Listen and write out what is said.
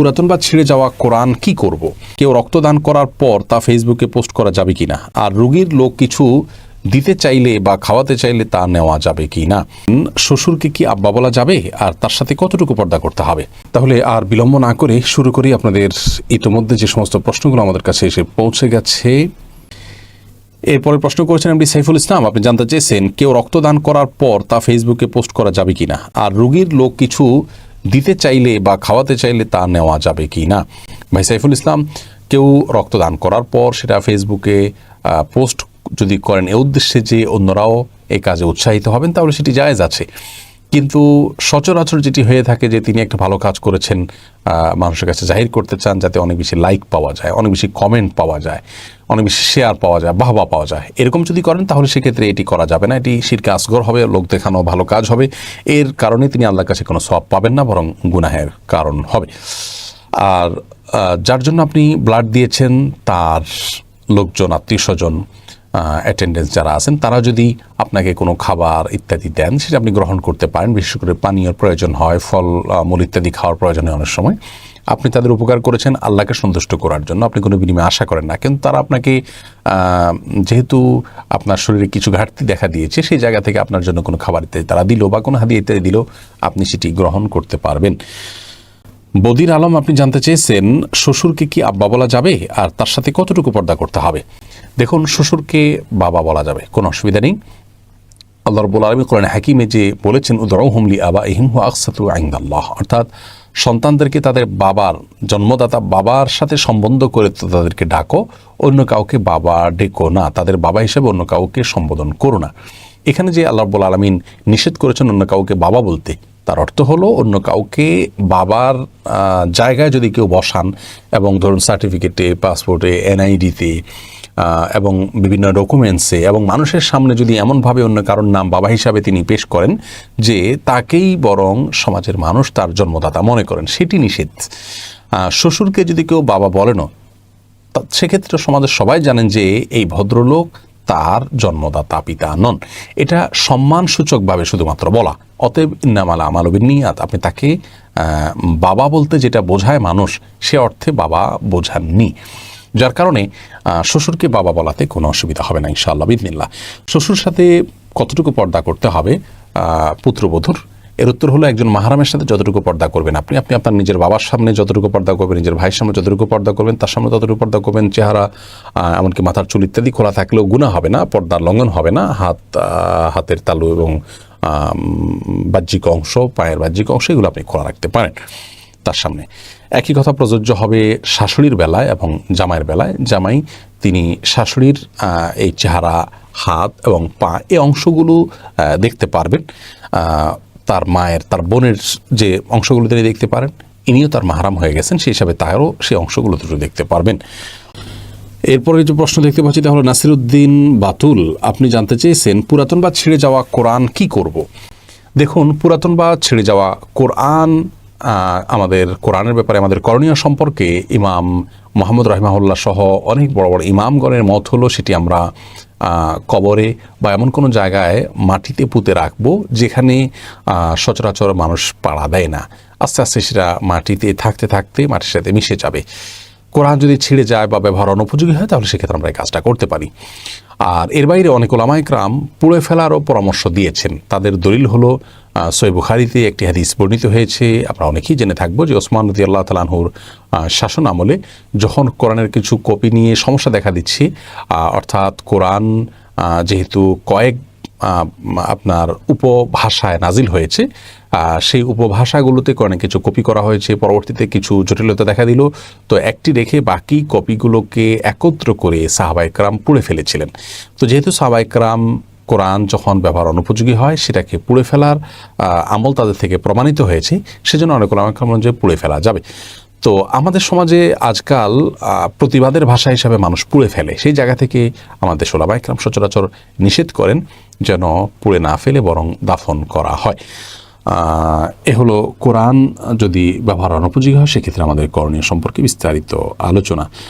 পুরাতন বা ছিঁড়ে যাওয়া কোরআন কি করব। কেউ রক্তদান করার পর তা ফেসবুকে পোস্ট করা যাবে কি না আর রুগীর লোক কিছু দিতে চাইলে বা খাওয়াতে চাইলে তা নেওয়া যাবে কি না শ্বশুরকে কি আব্বা বলা যাবে? আর তার সাথে কতটুকু পর্দা করতে হবে? তাহলে আর বিলম্ব না করে শুরু করি আপনাদের ইতোমধ্যে যে সমস্ত প্রশ্নগুলো আমাদের কাছে এসে পৌঁছে গেছে। এরপরে প্রশ্ন করেছেন আপনি সাইফুল ইসলাম, আপনি জানতে চেয়েছেন কেউ রক্তদান করার পর তা ফেসবুকে পোস্ট করা যাবে কি না আর রুগীর লোক কিছু দিতে চাইলে বা খাওয়াতে চাইলে তা নেওয়া যাবে কি না? ভাই সাইফুল ইসলাম, কেউ রক্তদান করার পর সেটা ফেসবুকে পোস্ট যদি করেন, এ উদ্দেশ্যে যে অন্যরাও এই কাজে উৎসাহিত হবেন, তাহলে সেটি জায়েজ আছে। কিন্তু সচরাচর যেটি হয়ে থাকে যে তিনি একটা ভালো কাজ করেছেন মানুষের কাছে জাহির করতে চান, যাতে অনেক বেশি লাইক পাওয়া যায়, অনেক বেশি কমেন্ট পাওয়া যায়। অনেক বেশি শেয়ার পাওয়া যায়, বাহবা পাওয়া যায়। এরকম যদি করেন, তাহলে সেক্ষেত্রে এটি করা যাবে না। এটি শিরকে আসগর হবে, লোক দেখানো ভালো কাজ হবে। এর কারণে তিনি আল্লাহর কাছে কোনো সব পাবেন না, বরং গুনাহের কারণ হবে। আর যার জন্য আপনি ব্লাড দিয়েছেন, তার লোকজন, আত্মীয় স্বজন অ্যাটেন্ডেন্স যারা আছেন, তারা যদি আপনাকে কোনো খাবার ইত্যাদি দেন, সেটা আপনি গ্রহণ করতে পারেন। বিশেষ করে পানীয় প্রয়োজন হয়, ফল মূল ইত্যাদি খাওয়ার প্রয়োজন হয় অনেক সময়। আপনি তাদের উপকার করেছেন আল্লাহকে সন্তুষ্ট করার জন্য। আপনি কোনো বিনিময়ে আশা করেন না। কিন্তু তারা আপনাকে যেহেতু আপনার শরীরে কিছু ঘাটতি দেখা দিয়েছে, সেই জায়গা থেকে আপনার জন্য কোনো খাবার ইত্যাদি তারা দিল বা কোনো হাদিয়া ইত্যাদি দিল, আপনি সেটি গ্রহণ করতে পারবেন। বদির আলম, আপনি জানতে চেয়েছেন, শ্বশুরকে কি আব্বা বলা যাবে? আর তার সাথে কতটুকু পর্দা করতে হবে? দেখুন, শ্বশুরকে বাবা বলা যাবে, কোনো অসুবিধা নেই। আল্লাহ রব্বুল আলমী কোরআন হাকিমে যে বলেছেন উদরাউ হুমলি আবা ইহিম আকসাতু আইন্দাল্লাহ। অর্থাৎ সন্তানদেরকে তাদের বাবার জন্মদাতা বাবার সাথে সম্বন্ধ করে তাদেরকে ডাকো, অন্য কাউকে বাবা ডেকো না, তাদের বাবা হিসেবে অন্য কাউকে সম্বোধন করো না। এখানে যে আল্লাহবুল আলমিন নিষেধ করেছেন অন্য কাউকে বাবা বলতে তার অর্থ হলো অন্য কাউকে বাবার জায়গায় যদি কেউ বসান এবং ধরুন সার্টিফিকেটে পাসপোর্টে এনআইডিতে এবং বিভিন্ন ডকুমেন্টসে এবং মানুষের সামনে যদি এমনভাবে অন্য কারোর নাম বাবা হিসাবে তিনি পেশ করেন যে তাকেই বরং সমাজের মানুষ তার জন্মদাতা মনে করেন, সেটি নিষেধ। শ্বশুরকে যদি কেউ বাবা বলেনও সেক্ষেত্রে সমাজের সবাই জানেন যে এই ভদ্রলোক তার জন্মদাতা পিতা নন। এটা সম্মানসূচকভাবে শুধুমাত্র বলা। অতএব ইন্নামালা আমালবিন নিয়াত আপনি তাকে বাবা বলতে যেটা বোঝায় মানুষ, সে অর্থে বাবা বোঝাননি। যার কারণে শ্বশুরকে বাবা বলাতে কোনো অসুবিধা হবে না ইনশাআল্লাহ বিদিনিল্লা শ্বশুর সাথে কতটুকু পর্দা করতে হবে? পুত্রবধূর এর উত্তর হলো একজন মাহারামের সাথে যতটুকু পর্দা করবেন। আপনি আপনি আপনার নিজের বাবার সামনে যতটুকু পর্দা করবেন, নিজের ভাইয়ের সামনে যতটুকু পর্দা করবেন, তার সামনে ততটুকু পর্দা করবেন, চেহারা এমনকি মাথার চুল ইত্যাদি খোলা থাকলেও গুণা হবে না পর্দার লঙ্ঘন হবে না, হাত হাতের তালু এবং বাহ্যিক অংশ, পায়ের বাহ্যিক অংশ, এগুলো আপনি খোলা রাখতে পারেন তার সামনে। একই কথা প্রযোজ্য হবে শাশুড়ির বেলায় এবং জামাইয়ের বেলায়। জামাই, তিনি শাশুড়ির এই চেহারা, হাত এবং পা, এই অংশগুলো দেখতে পারবেন। তার মায়ের, তার বোনের যে অংশগুলো তিনি দেখতে পারেন, ইনিও তার মাহারাম হয়ে গেছেন, সেই হিসাবে তারও সেই অংশগুলো দুটো দেখতে পারবেন এরপরে যে প্রশ্ন দেখতে পাচ্ছি, তা হলো, নাসিরুদ্দিন বাতুল, আপনি জানতে চেয়েছেন, পুরাতন বা ছিঁড়ে যাওয়া কোরআন কি করব। দেখুন, পুরাতন বা ছেড়ে যাওয়া কোরআন আমাদের কোরআনের ব্যাপারে আমাদের করণীয় সম্পর্কে ইমাম মোহাম্মদ রহিমাহুল্লাহ সহ অনেক বড় বড় ইমামগণের মত হলো, সেটি আমরা কবরে বা এমন কোনো জায়গায় মাটিতে পুঁতে রাখব যেখানে সচরাচর মানুষ পাড়া দেয় না। আস্তে আস্তে সেটা মাটিতে থাকতে থাকতে মাটির সাথে মিশে যাবে। কোরআন যদি ছিঁড়ে যায় বা ব্যবহার অনুপযোগী হয় তাহলে সেক্ষেত্রে আমরা এই কাজটা করতে পারি। আর এর বাইরে অনেক ওলামায় ক্রাম পুড়ে ফেলারও পরামর্শ দিয়েছেন। তাদের দলিল হল সৈয় বুখারিতে একটি হাদিস বর্ণিত হয়েছে। আমরা অনেকেই জেনে থাকব যে ওসমান রদি আল্লাহ তালাহুর শাসন আমলে যখন কোরআনের কিছু কপি নিয়ে সমস্যা দেখা দিচ্ছে অর্থাৎ কোরআন যেহেতু কয়েক আপনার উপভাষায় নাজিল হয়েছে। সেই উপভাষাগুলোতে অনেক কিছু কপি করা হয়েছে। পরবর্তীতে কিছু জটিলতা দেখা দিল। তো একটি রেখে বাকি কপিগুলোকে একত্র করে সাহাবাইকরাম পুড়ে ফেলেছিলেন। তো যেহেতু সাহাবাইকরাম কোরআন যখন ব্যবহার অনুপযোগী হয়, সেটাকে পুড়ে ফেলার আমল তাদের থেকে প্রমাণিত হয়েছে। সেজন্য অনেক ওলামাকরাম যে পুড়ে ফেলা যাবে। তো আমাদের সমাজে আজকাল প্রতিবাদের ভাষা হিসাবে মানুষ পুড়ে ফেলে। সেই জায়গা থেকে আমাদের সোলাবাইকরাম সচরাচর নিষেধ করেন। যেন পুড়ে না ফেলে বরং দাফন করা হয়। এ হলো কোরআন যদি ব্যবহার অনুপযোগী হয়, সেক্ষেত্রে আমাদের করণীয় সম্পর্কে বিস্তারিত আলোচনা।